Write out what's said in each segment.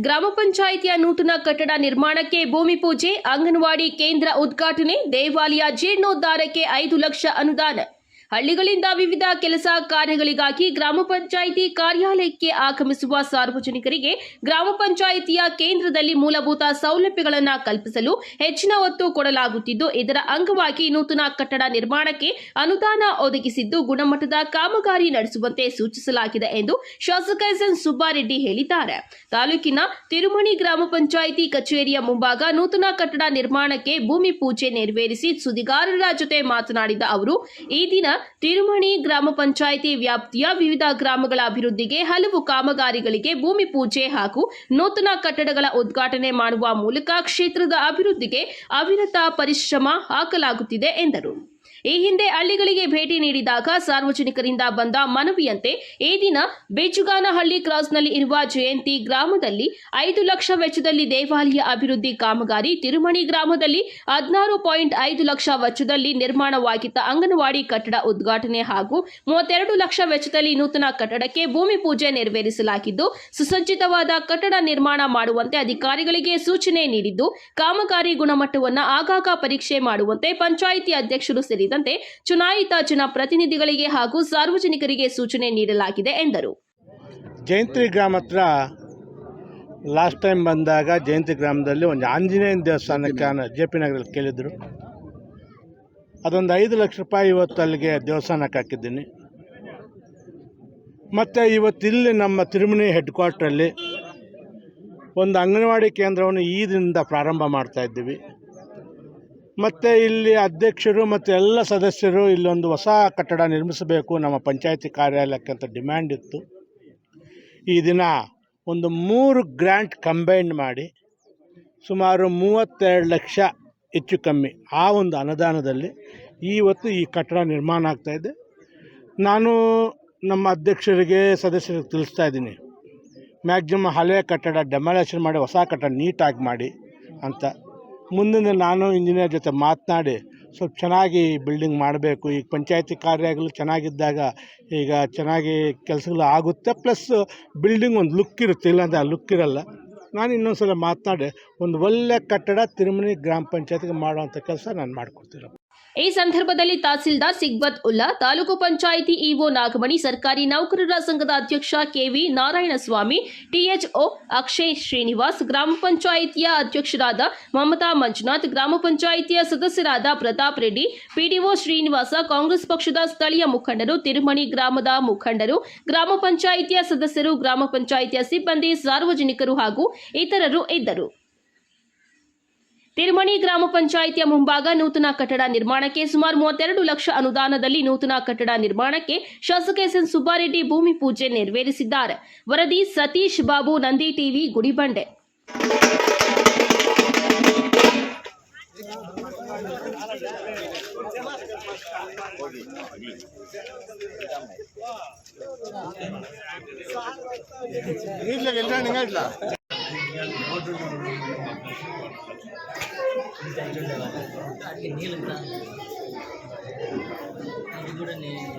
ಗ್ರಾಮ ಪಂಚಾಯಿತಿಯ ನೂತನ ಕಟ್ಟಡ ನಿರ್ಮಾಣಕ್ಕೆ ಭೂಮಿ ಪೂಜೆ, ಅಂಗನವಾಡಿ ಕೇಂದ್ರ ಉದ್ಘಾಟನೆ, ದೇವಾಲಯ ಜೀರ್ಣೋದ್ಧಾರಕ್ಕೆ ಐದು ಲಕ್ಷ ಅನುದಾನ. ಹಳ್ಳಿಗಳಿಂದ ವಿವಿಧ ಕೆಲಸ ಕಾರ್ಯಗಳಿಗಾಗಿ ಗ್ರಾಮ ಪಂಚಾಯಿತಿ ಕಾರ್ಯಾಲಯಕ್ಕೆ ಆಗಮಿಸುವ ಸಾರ್ವಜನಿಕರಿಗೆ ಗ್ರಾಮ ಪಂಚಾಯಿತಿಯ ಕೇಂದ್ರದಲ್ಲಿ ಮೂಲಭೂತ ಸೌಲಭ್ಯಗಳನ್ನು ಕಲ್ಪಿಸಲು ಹೆಚ್ಚಿನ ಒತ್ತು ಕೊಡಲಾಗುತ್ತಿದ್ದು, ಇದರ ಅಂಗವಾಗಿ ನೂತನ ಕಟ್ಟಡ ನಿರ್ಮಾಣಕ್ಕೆ ಅನುದಾನ ಒದಗಿಸಿದ್ದು, ಗುಣಮಟ್ಟದ ಕಾಮಗಾರಿ ನಡೆಸುವಂತೆ ಸೂಚಿಸಲಾಗಿದೆ ಎಂದು ಶಾಸಕ ಎಸ್ ಎನ್ ಸುಬ್ಬಾರೆಡ್ಡಿ ಹೇಳಿದ್ದಾರೆ. ತಾಲೂಕಿನ ತಿರುಮಣಿ ಗ್ರಾಮ ಪಂಚಾಯಿತಿ ಕಚೇರಿಯ ಮುಂಭಾಗ ನೂತನ ಕಟ್ಟಡ ನಿರ್ಮಾಣಕ್ಕೆ ಭೂಮಿ ಪೂಜೆ ನೆರವೇರಿಸಿ ಸುದ್ದಿಗಾರರ ಜೊತೆ ಮಾತನಾಡಿದ ಅವರು, ಈ ದಿನ ತಿರುಮಣಿ ಗ್ರಾಮ ಪಂಚಾಯಿತಿ ವ್ಯಾಪ್ತಿಯ ವಿವಿಧ ಗ್ರಾಮಗಳ ಅಭಿವೃದ್ಧಿಗೆ ಹಲವು ಕಾಮಗಾರಿಗಳಿಗೆ ಭೂಮಿ ಪೂಜೆ ಹಾಗೂ ನೂತನ ಕಟ್ಟಡಗಳ ಉದ್ಘಾಟನೆ ಮಾಡುವ ಮೂಲಕ ಕ್ಷೇತ್ರದ ಅಭಿವೃದ್ಧಿಗೆ ಅವಿರತ ಪರಿಶ್ರಮ ಹಾಕಲಾಗುತ್ತಿದೆ ಎಂದರು. ಈ ಹಿಂದೆ ಹಳ್ಳಿಗಳಿಗೆ ಭೇಟಿ ನೀಡಿದಾಗ ಸಾರ್ವಜನಿಕರಿಂದ ಬಂದ ಮನವಿಯಂತೆ ಈ ದಿನ ಬೇಚುಗಾನಹಳ್ಳಿ ಕ್ರಾಸ್ನಲ್ಲಿ ಇರುವ ಜಯಂತಿ ಗ್ರಾಮದಲ್ಲಿ ಐದು ಲಕ್ಷ ವೆಚ್ಚದಲ್ಲಿ ದೇವಾಲಯ ಅಭಿವೃದ್ಧಿ ಕಾಮಗಾರಿ, ತಿರುಮಣಿ ಗ್ರಾಮದಲ್ಲಿ ಹದಿನಾರು ಪಾಯಿಂಟ್ ಐದು ಲಕ್ಷ ವೆಚ್ಚದಲ್ಲಿ ನಿರ್ಮಾಣವಾಗಿದ್ದ ಅಂಗನವಾಡಿ ಕಟ್ಟಡ ಉದ್ಘಾಟನೆ ಹಾಗೂ ಮೂವತ್ತೆರಡು ಲಕ್ಷ ವೆಚ್ಚದಲ್ಲಿ ನೂತನ ಕಟ್ಟಡಕ್ಕೆ ಭೂಮಿ ಪೂಜೆ ನೆರವೇರಿಸಲಾಗಿದ್ದು, ಸುಸಜ್ಜಿತವಾದ ಕಟ್ಟಡ ನಿರ್ಮಾಣ ಮಾಡುವಂತೆ ಅಧಿಕಾರಿಗಳಿಗೆ ಸೂಚನೆ ನೀಡಿದ್ದು, ಕಾಮಗಾರಿ ಗುಣಮಟ್ಟವನ್ನು ಆಗಾಗ ಪರೀಕ್ಷೆ ಮಾಡುವಂತೆ ಪಂಚಾಯಿತಿ ಅಧ್ಯಕ್ಷರು ಸೇರಿದಂತೆ ಚುನಾಯಿತ ಜನಪ್ರತಿನಿಧಿಗಳಿಗೆ ಹಾಗೂ ಸಾರ್ವಜನಿಕರಿಗೆ ಸೂಚನೆ ನೀಡಲಾಗಿದೆ ಎಂದರು. ಜಯಂತಿ ಗ್ರಾಮ ಹತ್ರ ಲಾಸ್ಟ್ ಟೈಮ್ ಬಂದಾಗ ಜಯಂತಿ ಗ್ರಾಮದಲ್ಲಿ ಒಂದು ಆಂಜನೇಯನ ದೇವಸ್ಥಾನಕ್ಕೆ ಜೆ ಪಿ ನಗರಲ್ಲಿ ಕೇಳಿದ್ರು. ಅದೊಂದು ಐದು ಲಕ್ಷ ರೂಪಾಯಿ ಇವತ್ತು ಅಲ್ಲಿಗೆ ದೇವಸ್ಥಾನಕ್ಕೆ ಹಾಕಿದ್ದೀನಿ. ಮತ್ತು ಇವತ್ತು ಇಲ್ಲಿ ನಮ್ಮ ತಿರುಮಣಿ ಹೆಡ್ ಕ್ವಾರ್ಟ್ರಲ್ಲಿ ಒಂದು ಅಂಗನವಾಡಿ ಕೇಂದ್ರವನ್ನು ಈ ಪ್ರಾರಂಭ ಮಾಡ್ತಾ ಇದ್ದೀವಿ. ಮತ್ತು ಇಲ್ಲಿ ಅಧ್ಯಕ್ಷರು ಮತ್ತು ಎಲ್ಲ ಸದಸ್ಯರು ಇಲ್ಲೊಂದು ಹೊಸ ಕಟ್ಟಡ ನಿರ್ಮಿಸಬೇಕು, ನಮ್ಮ ಪಂಚಾಯತಿ ಕಾರ್ಯಾಲಯಕ್ಕೆ ಅಂತ ಡಿಮ್ಯಾಂಡ್ ಇತ್ತು. ಈ ದಿನ ಒಂದು ಮೂರು ಗ್ರ್ಯಾಂಟ್ ಕಂಬೈನ್ ಮಾಡಿ ಸುಮಾರು ಮೂವತ್ತೆರಡು ಲಕ್ಷ ಹೆಚ್ಚು ಕಮ್ಮಿ ಆ ಒಂದು ಅನುದಾನದಲ್ಲಿ ಇವತ್ತು ಈ ಕಟ್ಟಡ ನಿರ್ಮಾಣ ಆಗ್ತಾಯಿದೆ ನಾನು ನಮ್ಮ ಅಧ್ಯಕ್ಷರಿಗೆ, ಸದಸ್ಯರಿಗೆ ತಿಳಿಸ್ತಾ ಇದ್ದೀನಿ. ಮ್ಯಾಕ್ಸಿಮಮ್ ಹಳೆಯ ಕಟ್ಟಡ, ಡೆಮಾಲೇಷನ್ ಮಾಡಿ ಹೊಸ ಕಟ್ಟಡ ನೀಟಾಗಿ ಮಾಡಿ ಅಂತ. ಮುಂದಿನ ನಾನು ಇಂಜಿನಿಯರ್ ಜೊತೆ ಮಾತನಾಡಿ ಸ್ವಲ್ಪ ಚೆನ್ನಾಗಿ ಬಿಲ್ಡಿಂಗ್ ಮಾಡಬೇಕು. ಈಗ ಪಂಚಾಯತಿ ಕಾರ್ಯಗಳು ಚೆನ್ನಾಗಿದ್ದಾಗ ಈಗ ಚೆನ್ನಾಗಿ ಕೆಲಸಗಳು ಆಗುತ್ತೆ. ಪ್ಲಸ್ ಬಿಲ್ಡಿಂಗ್ ಒಂದು ಲುಕ್ ಇರುತ್ತೆ. ಇಲ್ಲಾಂದರೆ ಆ ಲುಕ್ ಇರಲ್ಲ. ನಾನು ಇನ್ನೊಂದು ಸಲ ಮಾತನಾಡಿ, ಒಂದು ಒಳ್ಳೆ ಕಟ್ಟಡ ತಿರುಮಣಿ ಗ್ರಾಮ ಪಂಚಾಯತಿಗೆ ಮಾಡುವಂಥ ಕೆಲಸ ನಾನು ಮಾಡಿಕೊಡ್ತೀನಿ. ಈ ಸಂದರ್ಭದಲ್ಲಿ ತಹಸೀಲ್ದಾರ್ ಸಿಗ್ಬತ್ ಉಲ್ಲಾ, ತಾಲೂಕು ಪಂಚಾಯಿತಿ ಇಒ ನಾಗಮಣಿ, ಸರ್ಕಾರಿ ನೌಕರರ ಸಂಘದ ಅಧ್ಯಕ್ಷ ಕೆವಿ ನಾರಾಯಣಸ್ವಾಮಿ, ಟಿಎಚ್ಒ ಅಕ್ಷಯ್ ಶ್ರೀನಿವಾಸ್, ಗ್ರಾಮ ಪಂಚಾಯಿತಿಯ ಅಧ್ಯಕ್ಷರಾದ ಮಮತಾ ಮಂಜುನಾಥ್, ಗ್ರಾಮ ಪಂಚಾಯಿತಿಯ ಸದಸ್ಯರಾದ ಪ್ರತಾಪ್ ರೆಡ್ಡಿ, ಪಿಡಿಒ ಶ್ರೀನಿವಾಸ, ಕಾಂಗ್ರೆಸ್ ಪಕ್ಷದ ಸ್ಥಳೀಯ ಮುಖಂಡರು, ತಿರುಮಣಿ ಗ್ರಾಮದ ಮುಖಂಡರು, ಗ್ರಾಮ ಪಂಚಾಯಿತಿಯ ಸದಸ್ಯರು, ಗ್ರಾಮ ಪಂಚಾಯಿತಿಯ ಸಿಬ್ಬಂದಿ, ಸಾರ್ವಜನಿಕರು ಹಾಗೂ ಇತರರು ಇದ್ದರು. ತಿರುಮಣಿ ಗ್ರಾಮ ಪಂಚಾಯಿತಿಯ ಮುಂಭಾಗ ನೂತನ ಕಟ್ಟಡ ನಿರ್ಮಾಣಕ್ಕೆ ಸುಮಾರು ಮೂವತ್ತೆರಡು ಲಕ್ಷ ಅನುದಾನದಲ್ಲಿ ನೂತನ ಕಟ್ಟಡ ನಿರ್ಮಾಣಕ್ಕೆ ಶಾಸಕ ಎಸ್ ಎನ್ ಸುಬ್ಬಾರೆಡ್ಡಿ ಭೂಮಿ ಪೂಜೆ ನೆರವೇರಿಸಿದ್ದಾರೆ. ವರದಿ ಸತೀಶ್ ಬಾಬು, ನಂದಿ ಟಿವಿ, ಗುಡಿಬಂಡೆ. అడిగి నీళ్ళు ఇది కూడా నేను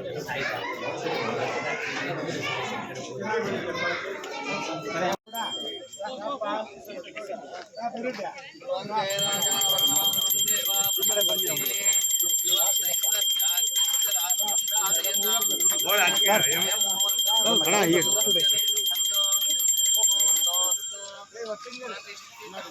అన్నా tinggal. Nak